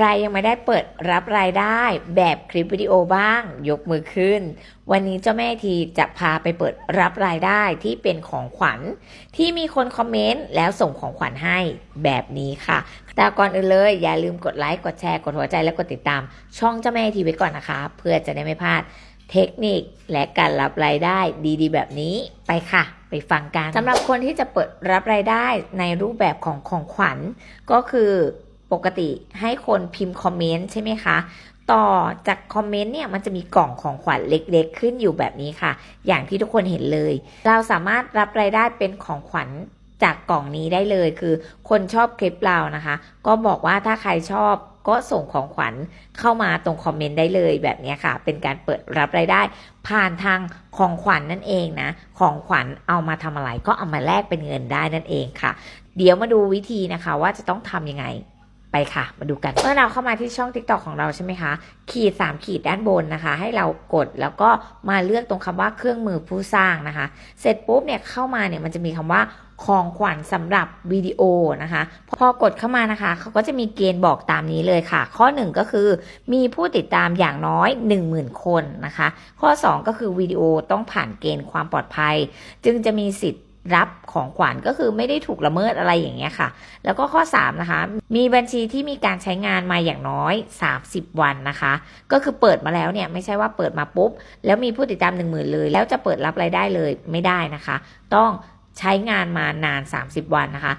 ใครยังไม่ได้เปิดรับรายได้แบบคลิปวิดีโอบ้าง ยกมือขึ้น วันนี้เจ้าแม่ทีจะพาไปเปิดรับรายได้ที่เป็นของขวัญ ที่มีคนคอมเมนต์แล้วส่งของขวัญให้แบบนี้ค่ะ แต่ก่อนอื่นเลย อย่าลืมกดไลค์ กดแชร์ กดหัวใจและกดติดตาม ช่องเจ้าแม่ทีไว้ก่อนนะคะ เพื่อจะได้ไม่พลาดเทคนิคและการรับรายได้ดีๆ แบบนี้ไปค่ะ ไปฟังกันสำหรับคนที่จะเปิดรับรายได้ในรูปแบบของของขวัญก็คือ ปกติให้คนพิมพ์คอมเมนต์ใช่ไหมคะ ต่อจากคอมเมนต์เนี่ยมันจะมีกล่องของขวัญเล็กๆ ขึ้นอยู่แบบนี้ค่ะ อย่างที่ทุกคนเห็นเลย เราสามารถรับรายได้เป็นของขวัญจากกล่องนี้ได้เลยคือ คนชอบคลิปเรานะคะ ก็บอกว่าถ้าใครชอบก็ส่งของขวัญเข้ามาตรงคอมเมนต์ได้เลยแบบนี้ค่ะ เป็นการเปิดรับรายได้ ผ่านทางของขวัญนนั่นเองนะ ของขวัญเอามาทำอะไรก็เอามาแลกเป็นเงินได้นั่นเองค่ะ เดี๋ยวมาดูวิธีนะคะว่าจะต้องทำยังไง ไปค่ะ มาดูกัน เมื่อเราเข้ามาที่ช่อง TikTok ของเราใช่ไหมคะ ขีด 3 ขีดด้านบนนะคะ ให้เรากดแล้วก็มาเลือกตรงคำว่าเครื่องมือผู้สร้างนะคะ เสร็จปุ๊บเนี่ยเข้ามาเนี่ยมันจะมีคำว่าของขวัญสำหรับวิดีโอนะคะ พอกดเข้ามานะคะ เขาก็จะมีเกณฑ์บอกตามนี้เลยค่ะ ข้อ 1 ก็คือมีผู้ติดตามอย่างน้อย 10,000 คนนะคะ ข้อ 2 ก็คือวิดีโอต้องผ่านเกณฑ์ความปลอดภัย จึงจะมีสิทธิ์ รับของขวัญก็คือไม่ได้ถูกละเมิดอะไรอย่างเงี้ยค่ะ แล้วก็ข้อ 3 นะคะ มีบัญชีที่มีการใช้งานมาอย่างน้อย 30 วันนะคะ ก็คือเปิดมาแล้วเนี่ยไม่ใช่ว่าเปิดมาปุ๊บ แล้วมีผู้ติดตาม 1 0,000 เลย แล้วจะเปิดรับรายได้เลยไม่ได้นะคะ ต้อง ใช้งานมานาน 30 วันนะคะ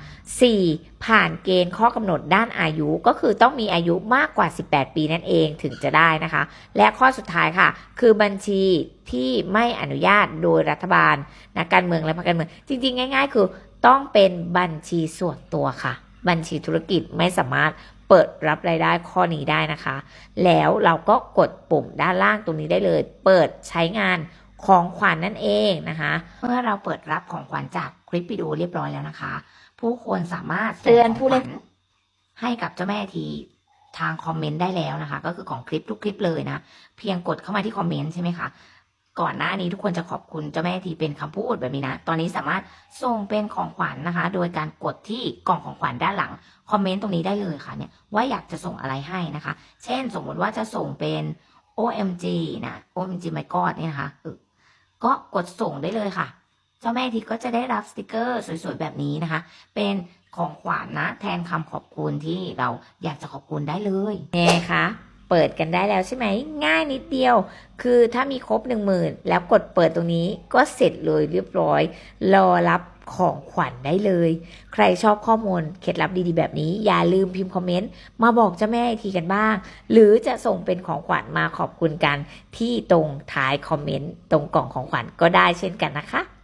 4. ผ่านเกณฑ์ข้อกำหนดด้านอายุก็คือต้องมีอายุมากกว่า 18 ปีนั่นเองถึงจะได้นะคะ และข้อสุดท้ายค่ะ คือบัญชีที่ไม่อนุญาตโดยรัฐบาลนักการเมืองและพรรคการเมืองจริง ๆ ง่าย ๆ คือต้องเป็นบัญชีส่วนตัวค่ะ บัญชีธุรกิจไม่สามารถเปิดรับรายได้ข้อนี้ได้นะคะ แล้วเราก็กดปุ่มด้านล่างตรงนี้ได้เลย เปิดใช้งาน ของขวัญนนั่นเองนะคะ เมื่อเราเปิดรับของขวัญจากคลิปวิดีโอเรียบร้อยแล้วนะคะ ผู้คนสามารถเตือนผู้เล่นให้กับเจ้าแม่ทีทางคอมเมนต์ได้แล้วนะคะ ก็คือของคลิปทุกคลิปเลยนะ เพียงกดเข้ามาที่คอมเมนต์ใช่ไหมคะก่อนหน้านี้ทุกคนจะขอบคุณเจ้าแม่ทีเป็นคำพูดแบบนี้นะ ตอนนี้สามารถส่งเป็นของขวัญนะคะ โดยการกดที่กล่องของขวัญด้านหลังคอมเมนต์ตรงนี้ได้เลยค่ะเนี่ยว่าอยากจะส่งอะไรให้นะคะ เช่น สมมติว่าจะส่งเป็น OMG นะ OMG my god เนี่ยนะคะเออ ก็กดส่งได้เลยค่ะ เจ้าแม่ทีก็จะได้รับสติกเกอร์สวยๆแบบนี้นะคะ เป็นของขวัญนะแทนคำขอบคุณที่เราอยากจะขอบคุณได้เลยไงคะ เปิดกันได้แล้วใช่ไหม ง่ายนิดเดียว คือถ้ามีครบหนึ่งหมื่นแล้วกดเปิดตรงนี้ก็เสร็จเลยเรียบร้อย รอรับของขวัญได้เลย ใครชอบข้อมูลเคล็ดลับดีๆแบบนี้ อย่าลืมพิมพ์คอมเมนต์ มาบอกเจ้าแม่อีกทีกันบ้าง หรือจะส่งเป็นของขวัญมาขอบคุณกัน ที่ตรงท้ายคอมเมนต์ ตรงกล่องของขวัญก็ได้เช่นกันนะคะ